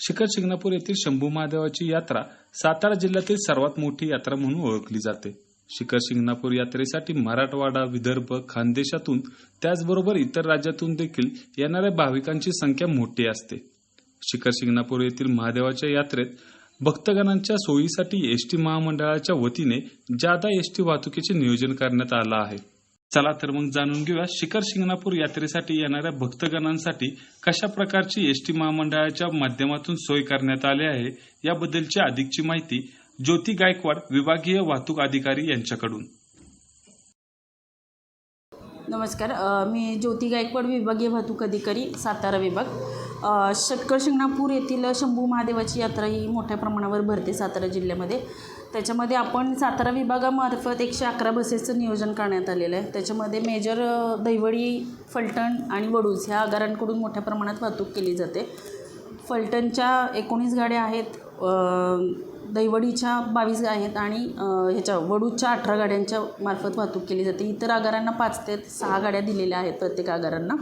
शिखर शिंगणापूर येथील शंभू महादेवाची यात्रा सातारा जिल्ह्यातील सर्वात मोठी यात्रा म्हणून ओळखली जाते. शिखर शिंगणापूर यात्रेसाठी मराठवाडा विदर्भ खानदेशातून त्याचबरोबर इतर राज्यातून देखील येणाऱ्या भाविकांची संख्या मोठी असते. शिखर शिंगणापूर येथील महादेवाच्या यात्रेत भक्तगणांच्या सोयीसाठी एसटी महामंडळाच्या वतीने जादा एसटी वाहतुकीचे नियोजन करण्यात आलं आहे. चला तर मग जाणून घेऊया शिखर शिंगणापूर यात्रेसाठी येणाऱ्या भक्तगणांसाठी कशा प्रकारची एसटी महामंडळाच्या माध्यमातून सोय करण्यात आली आहे याबद्दलची अधिकची माहिती ज्योती गायकवाड विभागीय वाहतूक अधिकारी यांच्याकडून. नमस्कार. मी ज्योती गायकवाड विभागीय वाहतूक अधिकारी सातारा विभाग. अ, शतकर शिंगणापूर येथील शंभू महादेवाची यात्रा ही मोठ्या प्रमाणावर भरते सातारा जिल्ह्यामध्ये. त्याच्यामध्ये आपण सातारा विभागामार्फत एकशे अकरा बसेसचं नियोजन करण्यात आलेलं आहे. त्याच्यामध्ये मेजर अ, दैवडी फलटण आणि वडूज ह्या आगारांकडून मोठ्या प्रमाणात वाहतूक केली जाते. फलटणच्या एकोणीस गाड्या आहेत. दैवडीच्या बावीस आहेत आणि ह्याच्या वडूच्या अठरा गाड्यांच्या मार्फत वाहतूक केली जाते. इतर आगारांना पाच ते सहा गाड्या दिलेल्या आहेत प्रत्येक आगारांना.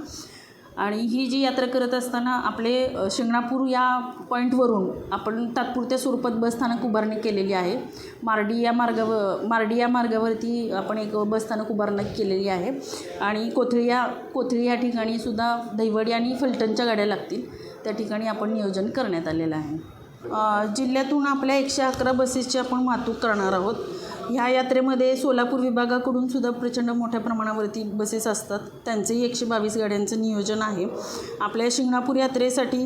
आणि ही जी यात्रा करत असताना आपले शिंगणापूर या पॉईंटवरून आपण तात्पुरत्या स्वरूपात बसस्थानक उभारणी केलेली आहे. मार्डी या मार्गावर मार्डी या मार्गावरती आपण एक बसस्थानक उभारणी केलेली आहे. आणि कोथळी या कोथळी या ठिकाणी सुद्धा दैवडी आणि फलटणच्या गाड्या लागतील. त्या ठिकाणी आपण नियोजन करण्यात आलेलं आहे. जिल्ह्यातून आपल्या एकशे अकरा बसेसची आपण वाहतूक करणार आहोत. ह्या यात्रेमध्ये सोलापूर विभागाकडून सुद्धा प्रचंड मोठ्या प्रमाणावरती बसेस असतात. त्यांचंही एकशे बावीस गाड्यांचं नियोजन आहे. आपल्या शिंगणापूर यात्रेसाठी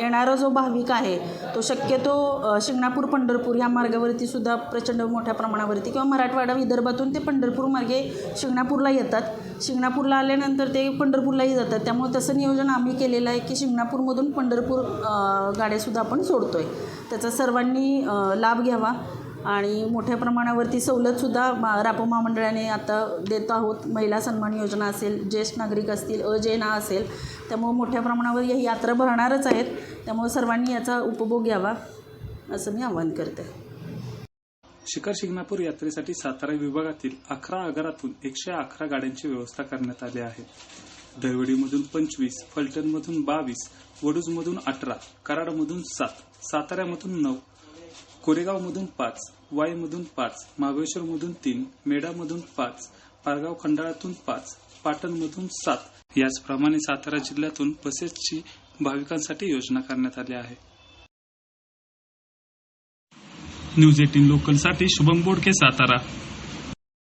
येणारा जो भाविक आहे तो शक्यतो शिंगणापूर पंढरपूर ह्या मार्गावरती सुद्धा प्रचंड मोठ्या प्रमाणावरती किंवा मराठवाडा विदर्भातून ते पंढरपूर मार्गे शिंगणापूरला येतात. शिंगणापूरला आल्यानंतर ते पंढरपूरलाही जातात. त्यामुळे तसं नियोजन आम्ही केलेलं आहे की शिंगणापूरमधून पंढरपूर गाड्यासुद्धा आपण सोडतो आहे त्याचा सर्वांनी लाभ घ्यावा. आणि मोठ्या प्रमाणावरती सवलतसुद्धा मा रापो महामंडळाने आता देत आहोत. महिला सन्मान योजना असेल ज्येष्ठ नागरिक असतील अजेना असेल त्यामुळं मोठ्या प्रमाणावर या यात्रा भरणारच आहेत. त्यामुळं सर्वांनी याचा उपभोग घ्यावा असं मी आवाहन करते. शिखर शिंगणापूर यात्रेसाठी सातारा विभागातील अकरा आगारातून एकशे अकरा गाड्यांची व्यवस्था करण्यात आली आहे. दहिवडीमधून पंचवीस फलटणमधून बावीस वडूजमधून अठरा कराडमधून सात साताऱ्यामधून नऊ कोरेगावमधून पाच वाईमधून पाच महाबळेश्वरमधून तीन मेडामधून पाच पारगाव खंडाळ्यातून पाच पाटणमधून सात याचप्रमाणे सातारा जिल्ह्यातून बसेसची भाविकांसाठी योजना करण्यात आली आहे. न्यूज एटीन लोकलसाठी शुभम बोडके सातारा.